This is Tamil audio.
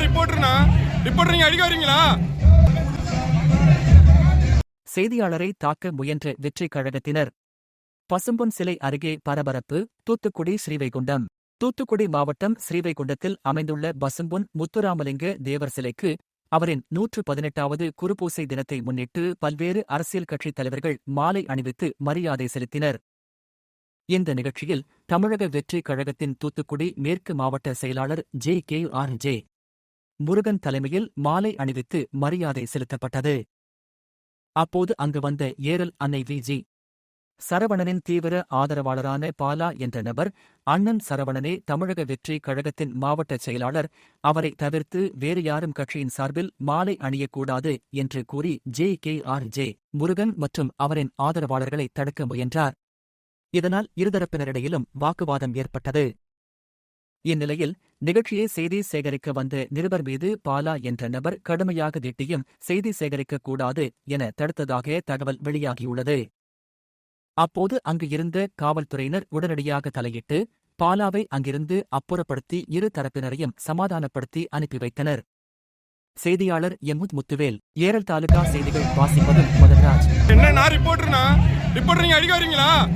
நான் ரிப்போர்ட்டர்னா? ரிப்போர்ட்டர் நீங்க அடிக்க வரீங்களா செய்தியாளரை தாக்க முயன்ற வெற்றி கழகத்தினர். பசும்பொன் சிலை அருகே பரபரப்பு தூத்துக்குடி ஸ்ரீவைகுண்டம். தூத்துக்குடி மாவட்டம் ஸ்ரீவைகுண்டத்தில் அமைந்துள்ள பசும்பொன் முத்துராமலிங்க தேவர் சிலைக்கு அவரின் நூற்று பதினெட்டாவது குருபூசை தினத்தை முன்னிட்டு பல்வேறு அரசியல் கட்சித் தலைவர்கள் மாலை அணிவித்து மரியாதை செலுத்தினர். இந்த நிகழ்ச்சியில் தமிழக வெற்றி கழகத்தின் தூத்துக்குடி மேற்கு மாவட்ட செயலாளர் J K R J Murugan தலைமையில் மாலை அணிவித்து மரியாதை செலுத்தப்பட்டது. அப்போது அங்கு வந்த ஏரல் அன்னை விஜி சரவணனின் தீவிர ஆதரவாளரான பாலா என்ற நபர் அண்ணன் சரவணனே தமிழக வெற்றி கழகத்தின் மாவட்ட செயலாளர் அவரை தவிர்த்து வேறு யாரும் கட்சியின் சார்பில் மாலை அணியக்கூடாது என்று கூறி J. K. R. J. Murugan மற்றும் அவரின் ஆதரவாளர்களை தடுக்க முயன்றார். இதனால் இருதரப்பினரிடையிலும் வாக்குவாதம் ஏற்பட்டது. இந்நிலையில் நிகழ்ச்சியை செய்தி சேகரிக்க வந்த நிருபர் மீது பாலா என்ற நபர் கடுமையாக திட்டியும் செய்தி சேகரிக்கக் கூடாது என தடுத்ததாக தகவல் வெளியாகியுள்ளது. அப்போது அங்கு இருந்த காவல்துறையினர் உடனடியாக தலையிட்டு பாலாவை அங்கிருந்து அப்புறப்படுத்தி இரு தரப்பினரையும் சமாதானப்படுத்தி அனுப்பி வைத்தனர். செய்தியாளர் எம்முத் முத்துவேல் ஏரல் தாலுகா செய்திகள் வாசிப்பதும் மதன்ராஜ். என்ன நான் ரிப்போர்ட்டர்னா ரிப்போர்ட்டர் நீங்க அடிக்க வரீங்களா